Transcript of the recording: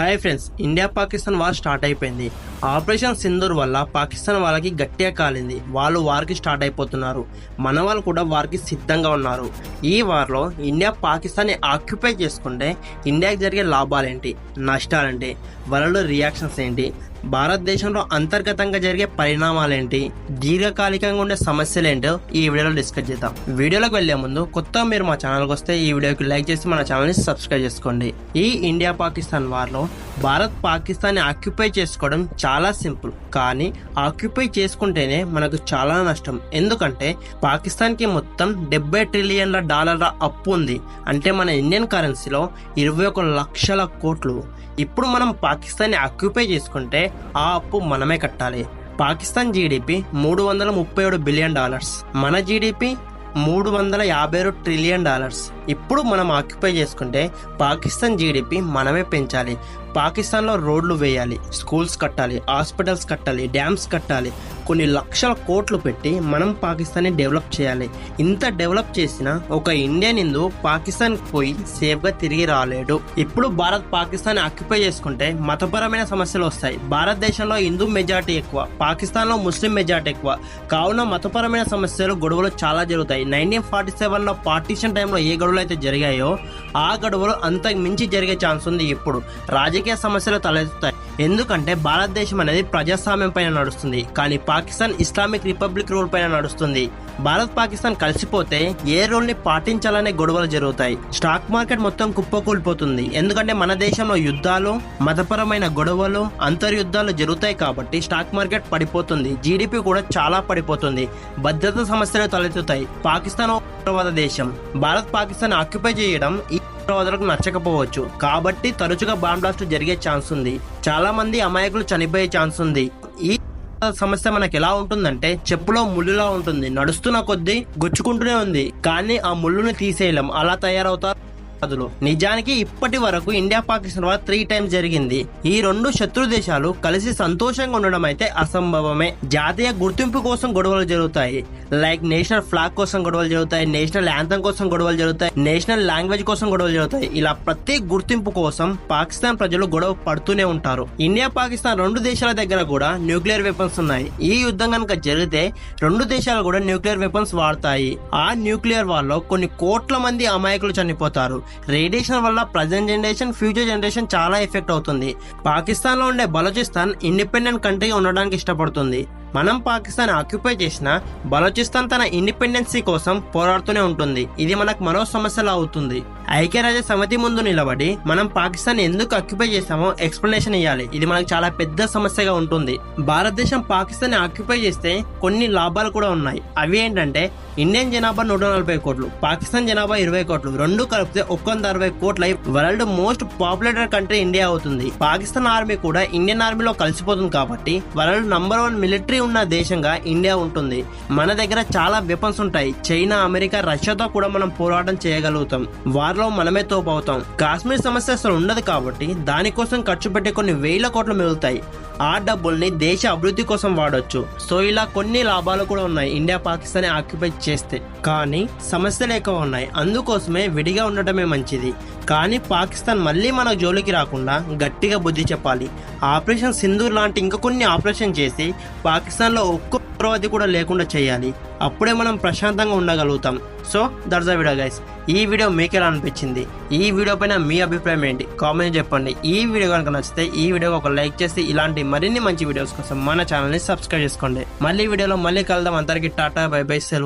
Hi friends India Pakistan war start అయిపోయింది. Operation Sindoor వల్ల పాకిస్తాన్ వాళ్ళకి గట్టిగా కాలింది. వాళ్ళు వార్కి స్టార్ట్ అయిపోతున్నారు. మన వాళ్ళు కూడా వార్కి సిద్ధంగా ఉన్నారు. ఈ వార్లో ఇండియా పాకిస్తాన్ని ఆక్యుపై చేసుకుంటే ఇండియాకి జరిగే లాభాలేంటి? నష్టాలేంటి? వాళ్ళలో రియాక్షన్స్ ఏంటి? భారతదేశంలో అంతర్గతంగా జరిగే పరిణామాలేంటి? దీర్ఘకాలికంగా ఉండే సమస్యలేంటో ఈ వీడియోలో డిస్కస్ చేద్దాం. వీడియోలోకి వెళ్ళే ముందు కొత్త మీరు మా ఛానల్కి వస్తే ఈ వీడియోకి లైక్ చేసి మన ఛానల్ని సబ్స్క్రైబ్ చేసుకోండి. ఈ ఇండియా పాకిస్తాన్ వార్లో భారత్ పాకిస్తాన్ని ఆక్యుపై చేసుకోవడం చాలా సింపుల్. కానీ ఆక్యుపై చేసుకుంటేనే మనకు చాలా నష్టం. ఎందుకంటే పాకిస్తాన్కి మొత్తం డెబ్బై ట్రిలియన్ల డాలర్ల అప్పు ఉంది. అంటే మన ఇండియన్ కరెన్సీలో ఇరవై ఒక లక్షల కోట్లు. ఇప్పుడు మనం పాకిస్తాన్ని ఆక్యుపై చేసుకుంటే ఆ అప్పు మనమే కట్టాలి. పాకిస్తాన్ జీడిపి మూడు వందల ముప్పై ఏడు బిలియన్ డాలర్స్. మన జీడిపి మూడు వందల యాభై ఏడు ట్రిలియన్ డాలర్స్. ఇప్పుడు మనం ఆక్యుపై చేసుకుంటే పాకిస్తాన్ జీడిపి మనమే పెంచాలి. పాకిస్తాన్లో రోడ్లు వేయాలి స్కూల్స్ కట్టాలి హాస్పిటల్స్ కట్టాలి డ్యామ్స్ కట్టాలి. కొన్ని లక్షల కోట్లు పెట్టి మనం పాకిస్తాన్ని డెవలప్ చేయాలి. ఇంత డెవలప్ చేసిన ఒక ఇండియన్ హిందూ పాకిస్తాన్ పోయి సేఫ్గా తిరిగి రాలేడు. ఇప్పుడు భారత్ పాకిస్తాన్ ఆక్యుపై చేసుకుంటే మతపరమైన సమస్యలు వస్తాయి. భారతదేశంలో హిందూ మెజార్టీ ఎక్కువ పాకిస్తాన్లో ముస్లిం మెజార్టీ ఎక్కువ. కావున మతపరమైన సమస్యలు గొడవలు చాలా జరుగుతాయి. నైన్టీన్ ఫార్టీ సెవెన్లో పార్టీషన్ టైంలో ఏ గొడవలు అయితే జరిగాయో ఆ గొడవలు అంతకు మించి జరిగే ఛాన్స్ ఉంది ఇప్పుడు. రాజకీయ సమస్యలు తలెత్తుతాయి. ఎందుకంటే భారతదేశం అనేది ప్రజాస్వామ్యం పైన నడుస్తుంది. కానీ పాకిస్తాన్ ఇస్లామిక్ రిపబ్లిక్ రూల్ పైన నడుస్తుంది. భారత్ పాకిస్తాన్ కలిసిపోతే ఏ రూల్ని పాటించాలనే గొడవలు జరుగుతాయి. స్టాక్ మార్కెట్ మొత్తం కుప్పకూలిపోతుంది. ఎందుకంటే మన దేశంలో యుద్ధాలు మతపరమైన గొడవలు అంతర్యుద్ధాలు జరుగుతాయి కాబట్టి స్టాక్ మార్కెట్ పడిపోతుంది. జీడిపి కూడా చాలా పడిపోతుంది. భద్రతా సమస్యలు తలెత్తుతాయి. పాకిస్తాన్ ఉగ్రవాద దేశం. భారత్ పాకిస్తాన్ ఆక్యుపై చేయడం ఈ ఉగ్రవాదులకు నచ్చకపోవచ్చు. కాబట్టి తరచుగా బాంబ్ బ్లాస్ట్ జరిగే ఛాన్స్ ఉంది. చాలా మంది అమాయకులు చనిపోయే ఛాన్స్ ఉంది. ఈ సమస్య మనకి ఎలా ఉంటుందంటే చెప్పులో ముళ్ళులా ఉంటుంది. నడుస్తున్న కొద్దీ గుచ్చుకుంటూనే ఉంది. కానీ ఆ ముళ్ళుని తీసేయలేం. అలా తయారవుతారు ఉగ్రవాదులు. నిజానికి ఇప్పటి వరకు India Pakistan war three times జరిగింది. ఈ రెండు శత్రు దేశాలు కలిసి సంతోషంగా ఉండడం అయితే అసంభవమే. జాతీయ గుర్తింపు కోసం గొడవలు జరుగుతాయి. లైక్ నేషనల్ ఫ్లాగ్ కోసం గొడవలు జరుగుతాయి. నేషనల్ యాంథం కోసం గొడవలు జరుగుతాయి. నేషనల్ లాంగ్వేజ్ కోసం గొడవలు జరుగుతాయి. ఇలా ప్రతి గుర్తింపు కోసం పాకిస్తాన్ ప్రజలు గొడవ పడుతూనే ఉంటారు. ఇండియా పాకిస్తాన్ రెండు దేశాల దగ్గర కూడా న్యూక్లియర్ వెపన్స్ ఉన్నాయి. ఈ యుద్ధం కనుక జరిగితే రెండు దేశాలు కూడా న్యూక్లియర్ వెపన్స్ వాడతాయి. ఆ న్యూక్లియర్ వాళ్ళలో కొన్ని కోట్ల మంది అమాయకులు చనిపోతారు. రేడియేషన్ వల్ల ప్రజెంట్ జనరేషన్ ఫ్యూచర్ జనరేషన్ చాలా ఎఫెక్ట్ అవుతుంది. పాకిస్తాన్లో ఉండే బలోచిస్తాన్ ఇండిపెండెంట్ కంట్రీ ఉండడానికి ఇష్టపడుతుంది. మనం పాకిస్తాన్ ఆక్యుపై చేసిన బలోచిస్తాన్ తన ఇండిపెండెన్సీ కోసం పోరాడుతూనే ఉంటుంది. ఇది మనకు మరో సమస్యలా అవుతుంది. ఐక్యరాజ్య సమితి ముందు నిలబడి మనం పాకిస్తాన్ ఎందుకు ఆక్యుపై చేశామో ఎక్స్ప్లెనేషన్ ఇవ్వాలి ఇది మనకు చాలా పెద్ద సమస్యగా ఉంటుంది. భారతదేశం పాకిస్తాన్ ఆక్యుపై చేస్తే కొన్ని లాభాలు కూడా ఉన్నాయి. అవి ఏంటంటే ఇండియన్ జనాభా నూట నలభై కోట్లు పాకిస్తాన్ జనాభా ఇరవై కోట్లు రెండు కలిపితే ఒక్క వంద అరవై కోట్ల world most populated country India అవుతుంది. పాకిస్తాన్ ఆర్మీ కూడా ఇండియన్ ఆర్మీలో కలిసిపోతుంది కాబట్టి వరల్డ్ నంబర్ వన్ మిలిటరీ ఉన్న దేశంగా ఇండియా ఉంటుంది. మన దగ్గర చాలా వెపన్స్ ఉంటాయి. చైనా అమెరికా రష్యాతో కూడా మనం పోరాటం చేయగలుగుతాం. వారిలో మనమే తోపు అవుతాం. కాశ్మీర్ సమస్య అసలు ఉండదు కాబట్టి దానికోసం ఖర్చు పెట్టే కొన్ని వేల కోట్లు మిగులుతాయి. ఆ డబ్బుల్ని దేశ అభివృద్ధి కోసం వాడొచ్చు. సో ఇలా కొన్ని లాభాలు కూడా ఉన్నాయి. ఇండియా పాకిస్తాన్ ఆక్యుపై చేస్తే. కానీ సమస్యలు ఎక్కువ ఉన్నాయి. అందుకోసమే విడిగా ఉండటమే మంచిది. కానీ పాకిస్తాన్ మళ్ళీ మన జోలికి రాకుండా గట్టిగా బుద్ధి చెప్పాలి. ఆపరేషన్ సింధూర్ లాంటి ఇంకా కొన్ని ఆపరేషన్ చేసి పాకిస్తాన్లో ఒక్క ఉగ్రవాది కూడా లేకుండా చేయాలి. అప్పుడే మనం ప్రశాంతంగా ఉండగలుగుతాం. సో దర్జా వీడియో గైస్ ఈ వీడియో మీకు ఎలా అనిపించింది? ఈ వీడియో పైన మీ అభిప్రాయం ఏంటి? కామెంట్ చెప్పండి. ఈ వీడియో కనుక నచ్చితే ఈ వీడియో ఒక లైక్ చేసి ఇలాంటి మరిన్ని మంచి వీడియోస్ కోసం మన ఛానల్ని సబ్స్క్రైబ్ చేసుకోండి. మళ్ళీ వీడియోలో మళ్ళీ కలుద్దాం. అందరికీ టాటా బై బై సెలవు.